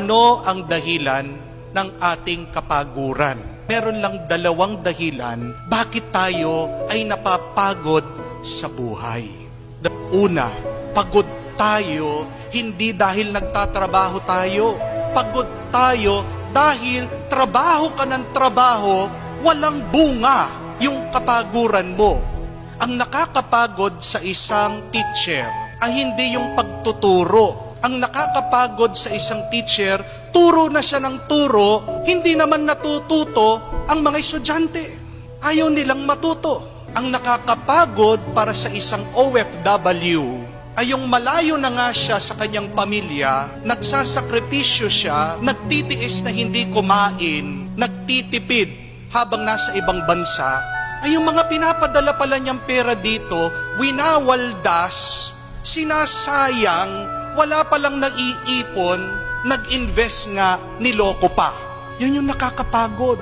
Ano ang dahilan ng ating kapaguran? Meron lang dalawang dahilan bakit tayo ay napapagod sa buhay. Una, pagod tayo hindi dahil nagtatrabaho tayo. Pagod tayo dahil trabaho ka ng trabaho, walang bunga yung kapaguran mo. Ang nakakapagod sa isang teacher ay hindi yung pagtuturo. Ang nakakapagod sa isang teacher, turo na siya ng turo, hindi naman natututo ang mga estudyante. Ayaw nilang matuto. Ang nakakapagod para sa isang OFW ay yung malayo na nga siya sa kanyang pamilya, nagsasakripisyo siya, nagtitiis na hindi kumain, nagtitipid habang nasa ibang bansa, ay yung mga pinapadala pala niyang pera dito, winawaldas, sinasayang, wala palang naiipon, nag-invest nga, niloko pa. Yun yung nakakapagod.